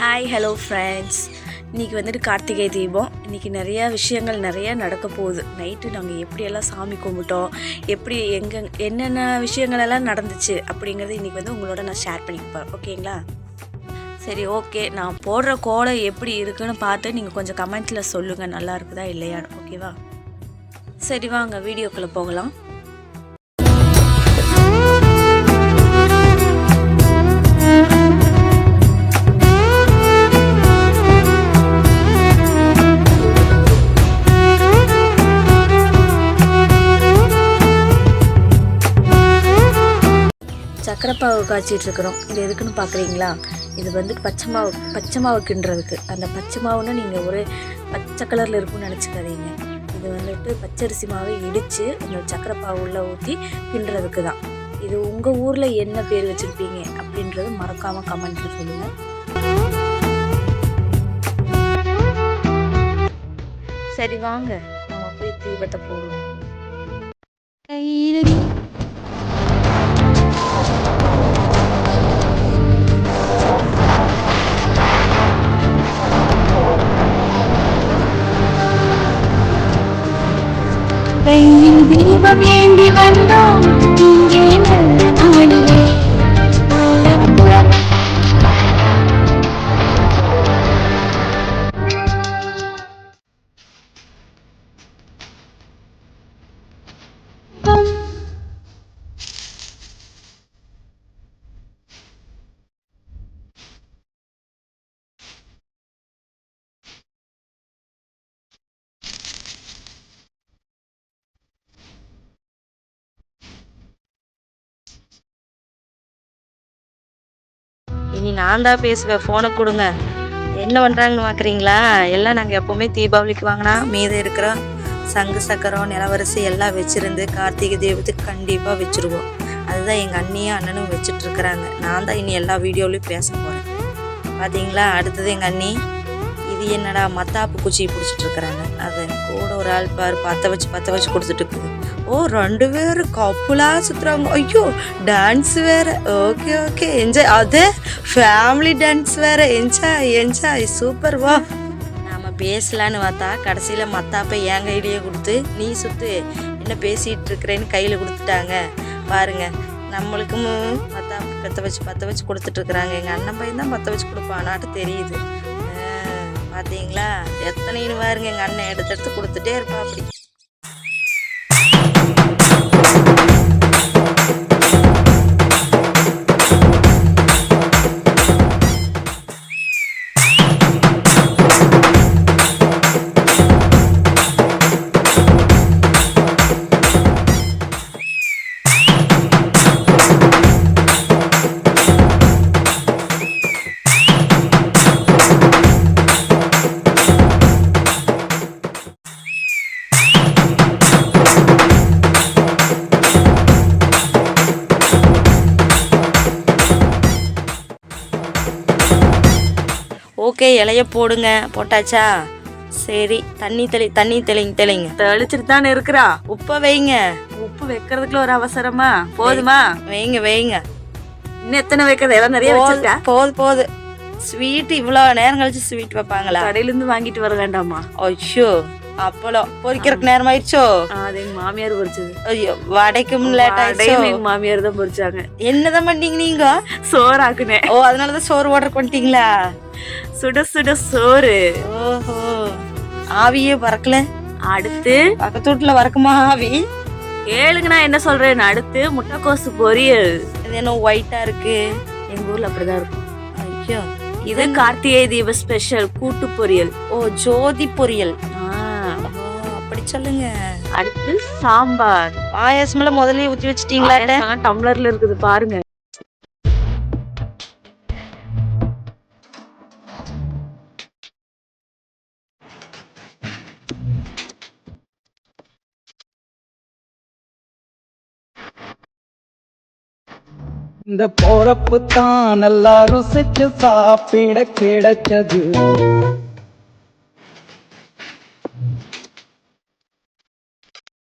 Hi hello friends இன்றைக்கி வந்துட்டு கார்த்திகை தீபம். இன்றைக்கி நிறையா விஷயங்கள் நிறையா நடக்க போகுது. நைட்டு நாங்கள் எப்படியெல்லாம் சாமி கும்பிட்டோம் எப்படி எங்கே என்னென்ன விஷயங்கள் எல்லாம் நடந்துச்சு அப்படிங்கிறது இன்றைக்கி வந்து உங்களோட நான் ஷேர் பண்ணிப்பேன் ஓகேங்களா சரி ஓகே நான் போடுற கோலம் எப்படி இருக்குன்னு பார்த்து நீங்கள் கொஞ்சம் கமெண்ட்டில் சொல்லுங்கள் நல்லா இருக்குதா இல்லையான்னு. ஓகேவா சரி வாங்க வீடியோக்குள்ளே போகலாம். சக்கரைப்பாவு காய்ச்சிட்டு இருக்கிறோம் இது எதுக்குன்னு பார்க்குறீங்களா இது வந்து பச்சை மாவு பச்சை மாவு கிண்டுறதுக்கு. அந்த பச்சை மாவுன்னு நீங்கள் ஒரு பச்சை கலரில் இருக்கும்னு நினச்சிக்காதீங்க. இது வந்துட்டு பச்சரிசி மாவை இடித்து அந்த சக்கரைப்பாவு உள்ளே ஊற்றி கிண்டுறதுக்கு தான். இது உங்கள் ஊரில் என்ன பேர் வச்சுருப்பீங்க அப்படின்றது மறக்காமல் கமெண்ட்டில் சொல்லுங்கள் சரி வாங்க. நம்ம போய் தீபத்தை போடுவோம். வெயில் தீபம் ஏந்தி வந்தோம். இங்கே நல்ல இனி நான் தான் பேசுவேன். ஃபோனை கொடுங்க. என்ன பண்ணுறாங்கன்னு பார்க்குறீங்களா எல்லாம் நாங்கள் எப்போவுமே தீபாவளிக்கு வாங்கினா மீதம் இருக்கிற சங்கு சக்கரம் நிலவரிசை எல்லாம் வச்சுருந்து கார்த்திகை தீபத்துக்கு கண்டிப்பாக வச்சுருவோம். அதுதான் எங்கள் அண்ணியும் அண்ணனும் வச்சுட்ருக்குறாங்க. நான் தான் இனி எல்லா வீடியோலையும் பேச போகிறேன் பார்த்தீங்களா அடுத்தது எங்கள் அண்ணி. இது என்னடா மத்தாப்பு குச்சி பிடிச்சிட்ருக்குறாங்க. அதை அது கூட ஒரு ஆள் பார் பற்ற வச்சு பற்ற வச்சு கொடுத்துட்டு இருக்குது. ஓ ரெண்டு பேரும் கப்புலாக சுற்றுறாங்க ஐயோ டான்ஸ் வேற ஓகே ஓகே என்ஜாய் அதே ஃபேமிலி டான்ஸ் வேறு என்ஜாய் என்ஜாய் சூப்பர் வா நாம் பேசலான்னு பார்த்தா கடைசியில் மத்தாப்பை என் கையிலேயே கொடுத்து நீ சுற்று என்ன பேசிகிட்டு இருக்கிறேன்னு கையில் கொடுத்துட்டாங்க. பாருங்க நம்மளுக்கும் பத்தா பற்ற வச்சு பற்ற வச்சு கொடுத்துட்ருக்குறாங்க எங்கள் அண்ணன் பையன் தான் பற்ற வச்சு கொடுப்பானாட்டு தெரியுது. பார்த்தீங்களா எத்தனைன்னு பாருங்க எங்கள் அண்ணன் எடுத்து எடுத்து கொடுத்துட்டே இருப்பா அப்படி. ஓகே இலைய போடுங்க. போட்டாச்சா? சரி தண்ணி தெளி தண்ணி தெளிங்க. தெளிங்க தெளிச்சிட்டு தானே இருக்கிறா? உப்பை வைங்க. உப்பு வைக்கிறதுக்குள்ள ஒரு அவசரமா? போதுமா? வைங்க வைங்க. இன்னும் எத்தனை வைக்கிறது? எல்லாம் நிறைய வச்சிருக்கா? போது போது. ஸ்வீட் இவ்வளோ நேரம் கழிச்சு ஸ்வீட் வைப்பாங்களா? கடையில இருந்து வாங்கிட்டு வர வேண்டாமா? ஐயோ அப்பளம். பொரிக்கிறதுக்கு நேரம் ஆயிடுச்சோ அது எங்க மாமியார் பொரிச்சது ஐயோ வடைக்கும் லேட் ஆயிடுச்சோ? எங்க மாமியார் தான் பொரிச்சாங்க என்னதான் பண்ணீங்க நீங்க? சோறாக்குனே ஓ அதனாலதான் சோறு ஆர்டர் பண்ணிட்டீங்களா? சுட சுட சோறு. ஓஹோ. ஆவியே பறக்கல? அடுத்து? பக்கத்து வீட்டுல வரக்குமா ஆவி? ஏழுங்க நான் என்ன சொல்றேன் அடுத்து முட்டைக்கோசு பொரியல். இது என்ன ஒயிட்டா இருக்கு? எங்க ஊர்ல அப்படிதான் இருக்கும். ஐயோ. இது கார்த்திகை தீப ஸ்பெஷல் கூட்டு பொரியல். ஓ ஜோதி பொரியல். அப்படி சொல்லுங்க. அடுத்து சாம்பார். பாயாசமெல்லாம் முதல்ல ஊத்தி வச்சிட்டீங்களா டம்ளர்ல இருக்குது பாருங்க. இந்த போறப்பு தான் நல்லா ருசிச்சு சாப்பிட கிடைச்சது